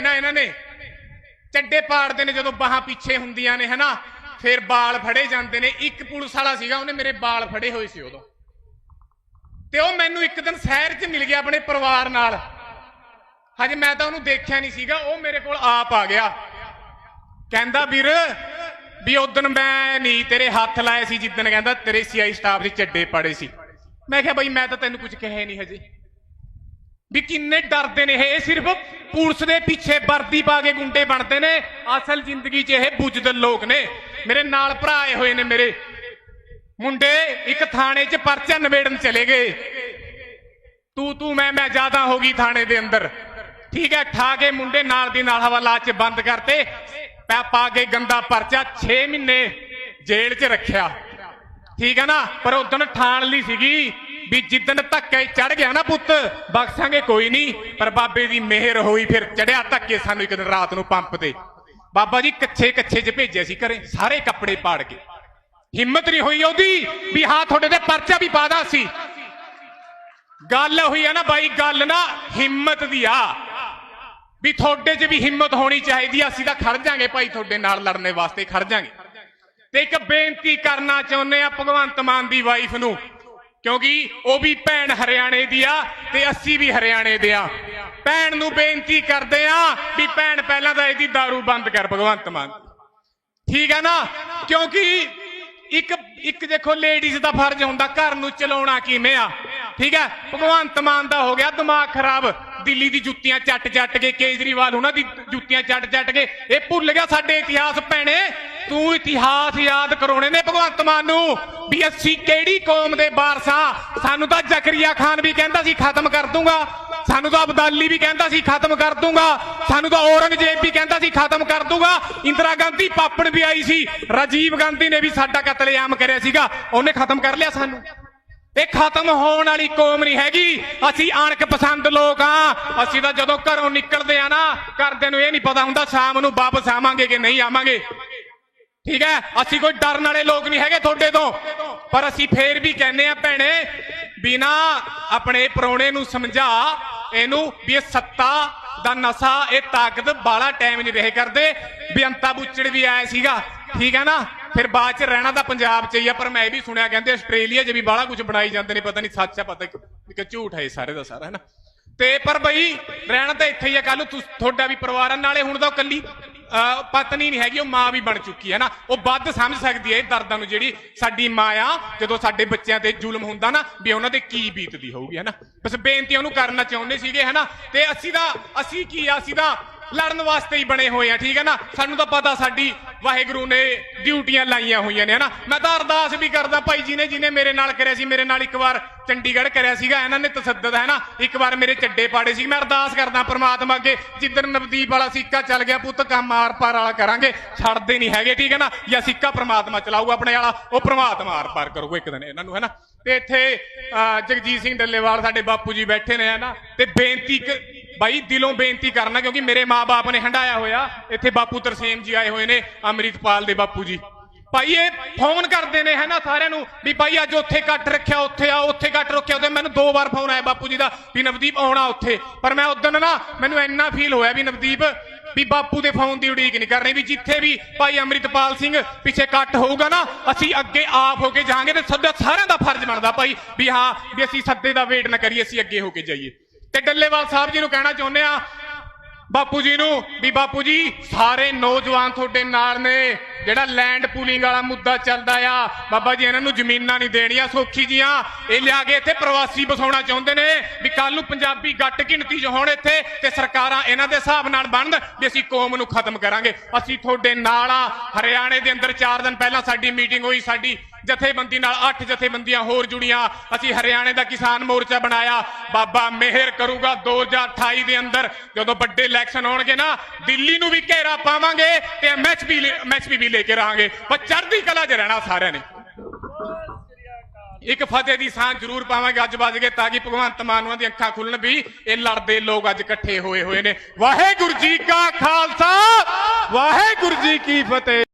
ਨਾ ਇਹਨਾਂ ਨੇ। ਚੱਡੇ ਪਾੜਦੇ ਨੇ ਜਦੋਂ ਬਾਹਾਂ ਪਿੱਛੇ ਹੁੰਦੀਆਂ ਨੇ, ਹਨਾ? ਫਿਰ ਬਾਲ ਫੜੇ ਜਾਂਦੇ ਨੇ। ਇੱਕ ਪੁਲਿਸ ਵਾਲਾ ਸੀਗਾ, ਉਹਨੇ ਮੇਰੇ ਬਾਲ ਫੜੇ ਹੋਏ ਸੀ ਉਦੋਂ। ਤੇ ਉਹ ਮੈਨੂੰ ਇੱਕ ਦਿਨ ਸ਼ਹਿਰ 'ਚ ਮਿਲ ਗਿਆ ਆਪਣੇ ਪਰਿਵਾਰ ਨਾਲ। ਹਜੇ ਮੈਂ ਤਾਂ ਉਹਨੂੰ ਦੇਖਿਆ ਨਹੀਂ ਸੀਗਾ, ਉਹ ਮੇਰੇ ਕੋਲ ਆਪ ਆ ਗਿਆ। ਕਹਿੰਦਾ, ਵੀਰ, ਵੀ ਉਦੋਂ ਮੈਂ ਨਹੀਂ ਤੇਰੇ ਹੱਥ ਲਾਏ ਸੀ ਜਿੱਦਣ ਕਹਿੰਦਾ ਤੇਰੇ ਸੀਆਈ ਸਟਾਫ ਦੇ ਚੱਡੇ ਪੜੇ ਸੀ। ਮੈਂ ਕਿਹਾ, ਬਈ ਮੈਂ ਤਾਂ ਤੈਨੂੰ ਕੁਝ ਕਹਿਆ ਨਹੀਂ ਹਜੇ। ਵੀ ਕਿੰਨੇ ਡਰਦੇ ਨੇ ਇਹ? ਸਿਰਫ ਪੁਲਿਸ ਦੇ ਪਿੱਛੇ ਵਰਦੀ ਪਾ ਕੇ ਗੁੰਡੇ ਬਣਦੇ ਨੇ। ਅਸਲ ਜ਼ਿੰਦਗੀ 'ਚ ਇਹ ਬੁੱਝਦਲ ਲੋਕ ਨੇ। ਮੇਰੇ ਨਾਲ ਭਰਾ ਆਏ ਹੋਏ ਨੇ ਮੇਰੇ। ਮੁੰਡੇ, ਇੱਕ ਥਾਣੇ 'ਚ ਪਰਚਾ ਨਵੇੜਨ ਚਲੇ ਗਏ। ਤੂੰ ਤੂੰ, ਮੈਂ ਮੈਂ ਜ਼ਿਆਦਾ ਹੋ ਗਈ ਥਾਣੇ ਦੇ ਅੰਦਰ। ਠੀਕ ਹੈ, ਠਾ ਕੇ ਮੁੰਡੇ ਨਾਲ ਦੀ ਨਾਲ ਹਵਾਲਾ 'ਚ ਬੰਦ ਕਰਤੇ। ਪੈ, ਪਾ ਕੇ ਗੰਦਾ ਪਰਚਾ 6 ਮਹੀਨੇ ਜੇਲ੍ਹ 'ਚ ਰੱਖਿਆ। ਠੀਕ ਹੈ ਨਾ? ਪਰ ਉਦੋਂ ਠਾਣ ਲਈ ਸੀਗੀ। ਵੀ ਜਿੱਦਣ ਧੱਕੇ ਚੜ ਗਿਆ ਨਾ ਪੁੱਤ, ਬਖਸ਼ਾਂਗੇ ਕੋਈ ਨਹੀਂ, ਪਰ ਬਾਬੇ ਦੀ ਮਿਹਰ ਹੋਈ ਫਿਰ ਚੜਿਆ ਧੱਕੇ ਸਾਨੂੰ ਇੱਕ ਦਿਨ ਰਾਤ ਨੂੰ ਪੰਪ ਤੇ। ਬਾਬਾ ਜੀ ਕੱਛੇ ਕੱਛੇ 'ਚ ਭੇਜਿਆ ਸੀ ਘਰੇ, ਸਾਰੇ ਕੱਪੜੇ ਪਾੜ ਕੇ। ਹਿੰਮਤ ਨਹੀਂ ਹੋਈ ਉਹਦੀ ਵੀ ਹਾਂ ਤੁਹਾਡੇ ਤੇ ਪਰਚਾ ਵੀ ਪਾਦਾ ਸੀ। ਗੱਲ ਹੋਈ ਆ ਨਾ ਬਾਈ, ਗੱਲ ਨਾ ਹਿੰਮਤ ਦੀ ਆ। ਵੀ ਤੁਹਾਡੇ 'ਚ ਵੀ ਹਿੰਮਤ ਹੋਣੀ ਚਾਹੀਦੀ ਆ, ਅਸੀਂ ਤਾਂ ਖੜ ਜਾਾਂਗੇ ਭਾਈ ਤੁਹਾਡੇ ਨਾਲ ਲੜਨੇ ਵਾਸਤੇ, ਖੜ ਜਾਾਂਗੇ। ਤੇ ਇੱਕ ਬੇਨਤੀ ਕਰਨਾ ਚਾਹੁੰਦੇ ਆ ਭਗਵੰਤ ਮਾਨ ਦੀ ਵਾਈਫ ਨੂੰ ਕਿਉਂਕਿ ਉਹ ਵੀ ਭੈਣ ਹਰਿਆਣੇ ਦੀ ਆ ਤੇ ਅਸੀਂ ਵੀ ਹਰਿਆਣੇ ਦੇ ਆ। ਭੈਣ ਨੂੰ ਬੇਨਤੀ ਕਰਦੇ ਆ ਵੀ ਭੈਣ ਪਹਿਲਾਂ ਤਾਂ ਇਹਦੀ दारू ਬੰਦ ਕਰ, ਭਗਵੰਤ ਮਾਨ। ਠੀਕ ਹੈ ਨਾ? ਕਿਉਂਕਿ ਇੱਕ ਇੱਕ ਦੇਖੋ ਲੇਡੀਜ਼ ਦਾ ਫਰਜ਼ ਹੁੰਦਾ ਘਰ ਨੂੰ ਚਲਾਉਣਾ ਕਿਵੇਂ ਆ। ਠੀਕ ਹੈ ਭਗਵੰਤ ਮਾਨ ਦਾ ਹੋ ਗਿਆ ਦਿਮਾਗ ਖਰਾਬ। ਦਿੱਲੀ ਦੀ ਜੁੱਤੀਆਂ ਚੱਟ ਚੱਟ ਕੇ, ਕੇਜਰੀਵਾਲ ਉਹਨਾਂ ਦੀ ਜੁੱਤੀਆਂ ਚੱਟ ਚੱਟ ਕੇ। ਇਹ ਭੁੱਲ ਗਿਆ ਸਾਡੇ ਇਤਿਹਾਸ, ਭੈਣੇ। ਤੂੰ ਇਤਿਹਾਸ ਯਾਦ ਕਰਾਉਣੇ ਨੇ ਭਗਵੰਤ ਮਾਨ ਨੂੰ ਵੀ ਅਸੀਂ ਕਿਹੜੀ ਕੌਮ ਦੇ ਵਾਰਸਾਂ ਸਾਨੂੰ ਤਾਂ ਜ਼ਕਰੀਆ ਖਾਨ ਵੀ ਕਹਿੰਦਾ ਸੀ, ਖਤਮ ਕਰ ਦੂੰਗਾ। ਸਾਨੂੰ ਤਾਂ ਅਬਦਾਲੀ ਵੀ ਕਹਿੰਦਾ ਸੀ, ਖਤਮ ਕਰ ਦੂੰਗਾ। ਸਾਨੂੰ ਤਾਂ ਔਰੰਗਜ਼ੇਬ ਵੀ ਕਹਿੰਦਾ ਸੀ, ਖਤਮ ਕਰ ਦੂੰਗਾ। ਇੰਦਰਾ ਗਾਂਧੀ ਪਾਪਣ ਵੀ ਆਈ ਸੀ। ਰਾਜੀਵ ਗਾਂਧੀ ਨੇ ਵੀ ਸਾਡਾ ਕਤਲੇਆਮ ਕਰਿਆ ਸੀਗਾ। ਉਹਨੇ ਖਤਮ ਕਰ ਲਿਆ ਸਾਨੂੰ। ਇਹ ਖਤਮ ਹੋਣ ਵਾਲੀ ਕੌਮ ਨਹੀਂ ਹੈਗੀ। ਅਸੀਂ ਅਣਕ ਪਸੰਦ ਲੋਕ ਆ। ਅਸੀਂ ਤਾਂ ਜਦੋਂ ਘਰੋਂ ਨਿਕਲਦੇ ਆ ਨਾ, ਘਰਦਿਆਂ ਨੂੰ ਇਹ ਨਹੀਂ ਪਤਾ ਹੁੰਦਾ, ਸ਼ਾਮ ਨੂੰ ਵਾਪਸ ਆਵਾਂਗੇ ਕਿ ਨਹੀਂ ਆਵਾਂਗੇ। ਠੀਕ ਹੈ? ਅਸੀਂ ਕੋਈ ਡਰਨ ਵਾਲੇ ਲੋਕ ਨਹੀਂ ਹੈਗੇ ਤੁਹਾਡੇ ਤੋਂ। ਪਰ ਅਸੀਂ ਫੇਰ ਵੀ ਕਹਿੰਦੇ ਆ ਭੈਣੇ, ਬਿਨਾ ਆਪਣੇ ਪਰੋਣੇ ਨੂੰ ਸਮਝਾ ਇਹਨੂੰ ਵੀ ਇਹ ਸੱਤਾ ਦਾ ਨਸ਼ਾ, ਇਹ ਤਾਕਤ ਬਾਲਾ ਟਾਈਮ ਨਹੀਂ ਰਹੇ ਕਰਦੇ। ਬੇਅੰਤਾ ਬੁੱਚੜ ਵੀ ਆਇਆ ਸੀਗਾ। ਠੀਕ ਹੈ ਨਾ? ਫਿਰ ਬਾਅਦ ਚ ਰਹਿਣਾ ਤਾਂ ਪੰਜਾਬ ਚ ਹੀ ਆ, ਪਰ ਮੈਂ ਇਹ ਵੀ ਸੁਣਿਆ ਕਹਿੰਦੇ ਆਸਟ੍ਰੇਲੀਆ 'ਚ ਵੀ ਬਾਲਾ ਕੁਝ ਬਣਾਈ ਜਾਂਦੇ ਨੇ, ਪਤਾ ਨਹੀਂ ਸੱਚ ਆ, ਪਤਾ ਕਿ ਝੂਠ ਹੈ ਸਾਰੇ ਦਾ ਸਾਰਾ, ਹੈ ਨਾ? ਤੇ ਪਰ ਬਈ, ਰਹਿਣਾ ਤਾਂ ਇੱਥੇ ਹੀ ਆ ਕੱਲ ਤੁਹਾਡਾ ਵੀ ਪਰਿਵਾਰ ਨਾਲੇ ਹੁਣ ਤਾਂ ਕੱਲੀ ਪਤਨੀ ਨਹੀਂ ਹੈਗੀ, ਉਹ ਮਾਂ ਵੀ ਬਣ ਚੁੱਕੀ ਹੈ ਨਾ। ਉਹ ਵੱਧ ਸਮਝ ਸਕਦੀ ਹੈ ਇਹ ਦਰਦਾਂ ਨੂੰ ਜਿਹੜੀ ਸਾਡੀ ਮਾਂ ਆ ਜਦੋਂ ਸਾਡੇ ਬੱਚਿਆਂ ਤੇ ਜ਼ੁਲਮ ਹੁੰਦਾ ਨਾ, ਵੀ ਉਹਨਾਂ ਤੇ ਕੀ ਬੀਤਦੀ ਹੋਊਗੀ, ਹੈ ਨਾ। ਬਸ ਬੇਨਤੀ ਉਹਨੂੰ ਕਰਨਾ ਚਾਹੁੰਦੇ ਸੀਗੇ, ਹੈ ਨਾ। ਤੇ ਅਸੀਂ ਦਾ ਅਸੀਂ ਕੀ ਆ? ਅਸੀਂ ਦਾ ਲੜਨ ਵਾਸਤੇ ਹੀ ਬਣੇ ਹੋਏ ਆ ਠੀਕ ਹੈ ਨਾ? ਸਾਨੂੰ ਤਾਂ ਪਤਾ ਸਾਡੀ ਵਾਹਿਗੁਰੂ ਨੇ ਡਿਊਟੀਆਂ ਲਾਈਆਂ ਹੋਈਆਂ ਨੇ ਹਨਾ ਮੈਂ ਤਾਂ ਅਰਦਾਸ ਵੀ ਕਰਦਾ ਭਾਈ ਜੀ ਨੇ ਜਿਹਨੇ ਮੇਰੇ ਨਾਲ ਕਰਿਆ ਸੀ ਮੇਰੇ ਨਾਲ ਇੱਕ ਵਾਰ ਚੰਡੀਗੜ੍ਹ ਕਰਿਆ ਸੀਗਾ ਇਹਨਾਂ ਨੇ ਤਸੱਦਦ ਹੈ ਨਾ? ਇੱਕ ਵਾਰ ਮੇਰੇ ਚੱਡੇ ਪਾੜੇ ਸੀ। ਮੈਂ ਅਰਦਾਸ ਕਰਦਾ ਪ੍ਰਮਾਤਮਾ ਅੱਗੇ ਜਿੱਦਣ ਨਵਦੀਪ ਵਾਲਾ ਸਿੱਕਾ ਚੱਲ ਗਿਆ ਪੁੱਤ ਕੰਮ ਆਰ ਪਾਰ ਵਾਲਾ ਕਰਾਂਗੇ ਛੱਡਦੇ ਨਹੀਂ ਹੈਗੇ ਠੀਕ ਹੈ ਨਾ? ਜਾਂ ਸਿੱਕਾ ਪ੍ਰਮਾਤਮਾ ਚਲਾਊਗਾ ਆਪਣੇ ਵਾਲਾ ਉਹ ਪ੍ਰਮਾਤਮਾ ਆਰ ਪਾਰ ਕਰੂਗਾ ਇੱਕ ਦਿਨ ਇਹਨਾਂ ਨੂੰ ਹੈ ਨਾ? ਤੇ ਇੱਥੇ ਅਹ, ਜਗਜੀਤ ਸਿੰਘ ਡੱਲੇਵਾਲ ਸਾਡੇ ਬਾਪੂ ਜੀ ਬੈਠੇ ਨੇ ਹੈ ਨਾ? ਤੇ ਬੇਨਤੀ ਬਾਈ ਦਿਲੋਂ ਬੇਨਤੀ ਕਰਨਾ, ਕਿਉਂਕਿ ਮੇਰੇ ਮਾਪੇ ਨੇ ਹੰਡਾਇਆ ਹੋਇਆ। ਇੱਥੇ ਬਾਪੂ ਤਰਸੇਮ ਜੀ ਆਏ ਹੋਏ ਨੇ, ਅੰਮ੍ਰਿਤਪਾਲ ਦੇ ਬਾਪੂ ਜੀ। ਭਾਈ, ਇਹ ਫੋਨ ਕਰਦੇ ਨੇ, ਹੈ ਨਾ, ਸਾਰਿਆਂ ਨੂੰ? ਵੀ ਭਾਈ, ਅੱਜ ਉੱਥੇ ਕੱਟ ਰੱਖਿਆ, ਉੱਥੇ ਆ, ਉੱਥੇ ਕੱਟ ਰੱਖਿਆ ਉਹਦੇ ਮੈਨੂੰ ਦੋ ਵਾਰ ਫੋਨ ਆਇਆ ਬਾਪੂ ਜੀ ਦਾ ਵੀ ਨਵਦੀਪ ਆਉਣਾ ਉੱਥੇ। ਪਰ ਮੈਂ ਉਦੋਂ ਨਾ, ਮੈਨੂੰ ਇੰਨਾ ਫੀਲ ਹੋਇਆ ਵੀ ਨਵਦੀਪ, ਵੀ ਬਾਪੂ ਦੇ ਫੋਨ ਦੀ ਉਡੀਕ ਨਹੀਂ ਕਰਨੀ, ਵੀ ਜਿੱਥੇ ਵੀ ਭਾਈ ਅੰਮ੍ਰਿਤਪਾਲ ਸਿੰਘ ਪਿੱਛੇ ਕੱਟ ਹੋਊਗਾ ਨਾ, ਅਸੀਂ ਅੱਗੇ ਆਪ ਹੋ ਕੇ ਜਾਾਂਗੇ ਤੇ ਸਾਡਾ ਸਾਰਿਆਂ ਦਾ ਫਰਜ਼ ਬਣਦਾ ਭਾਈ, ਵੀ ਹਾਂ, ਵੀ ਅਸੀਂ ਸੱਦੇ ਦਾ ਵੇਟ ਨਾ ਕਰੀਏ, ਅਸੀਂ ਅੱਗੇ ਹੋ ਕੇ ਜਾਈਏ। ਤੇ ਡੱਲੇਵਾਲ ਸਾਹਿਬ ਜੀ ਨੂੰ ਕਹਿਣਾ ਚਾਹੁੰਦੇ ਆ, ਬਾਪੂ ਜੀ ਨੂੰ, ਵੀ ਬਾਪੂ ਜੀ, ਸਾਰੇ ਨੌਜਵਾਨ ਤੁਹਾਡੇ ਨਾਲ ਨੇ, ਜਿਹੜਾ ਲੈਂਡ ਪੂਲਿੰਗ ਵਾਲਾ ਮੁੱਦਾ ਚੱਲਦਾ ਆ, ਬਾਬਾ ਜੀ ਇਹਨਾਂ ਨੂੰ ਜ਼ਮੀਨਾਂ ਨਹੀਂ ਦੇਣੀਆਂ ਸੌਖੀ ਜੀਆਂ, ਇਹ ਲਿਆ ਕੇ ਇੱਥੇ ਪ੍ਰਵਾਸੀ ਬਸਾਉਣਾ ਚਾਹੁੰਦੇ ਨੇ, ਵੀ ਕੱਲ ਨੂੰ ਪੰਜਾਬੀ ਘੱਟ ਗਿਣਤੀ 'ਚ ਹੋਣ ਇੱਥੇ, ਤੇ ਸਰਕਾਰਾਂ ਇਹਨਾਂ ਦੇ ਹਿਸਾਬ ਨਾਲ ਬਣਨ, ਵੀ ਅਸੀਂ ਕੌਮ ਨੂੰ ਖਤਮ ਕਰਾਂਗੇ। ਅਸੀਂ ਤੁਹਾਡੇ ਨਾਲ ਆ, ਹਰਿਆਣੇ ਦੇ ਅੰਦਰ 4 ਦਿਨ ਪਹਿਲਾਂ ਸਾਡੀ ਮੀਟਿੰਗ ਹੋਈ, ਸਾਡੀ ਜਥੇਬੰਦੀ ਨਾਲ 8 ਜਥੇਬੰਦੀਆਂ ਹੋਰ ਜੁੜੀਆਂ। ਅਸੀਂ ਹਰਿਆਣੇ ਦਾ ਕਿਸਾਨ ਮੋਰਚਾ ਬਣਾਇਆ। ਬਾਬਾ ਮਿਹਰ ਕਰੂਗਾ 2028 ਦੇ ਅੰਦਰ। ਜਦੋਂ ਵੱਡੇ ਇਲੈਕਸ਼ਨ ਹੋਣਗੇ ਨਾ, ਦਿੱਲੀ ਨੂੰ ਵੀ ਘੇਰਾ ਪਾਵਾਂਗੇ ਤੇ ਐਮਐਚਪੀ ਐਮਐਚਪੀ ਲੈ ਕੇ ਰਹਾਂਗੇ। ਪਰ ਚੜ੍ਹਦੀ ਕਲਾ 'ਚ ਰਹਿਣਾ ਸਾਰਿਆਂ ਨੇ। ਇੱਕ ਫਤਿਹ ਦੀ ਸਾਂ ਜ਼ਰੂਰ ਪਾਵਾਂਗੇ। ਅੱਜ ਵੱਜ ਕੇ ਤਾਂ ਕਿ ਭਗਵੰਤ ਮਾਨ ਉਹਨਾਂ ਦੀਆਂ ਅੱਖਾਂ ਖੁੱਲਣ ਵੀ ਇਹ ਲੜਦੇ ਲੋਕ ਅੱਜ ਇਕੱਠੇ ਹੋਏ ਹੋਏ ਨੇ। ਵਾਹਿਗੁਰੂ ਜੀ ਕਾ ਖਾਲਸਾ! ਵਾਹਿਗੁਰੂ ਜੀ ਕੀ ਫਤਿਹ!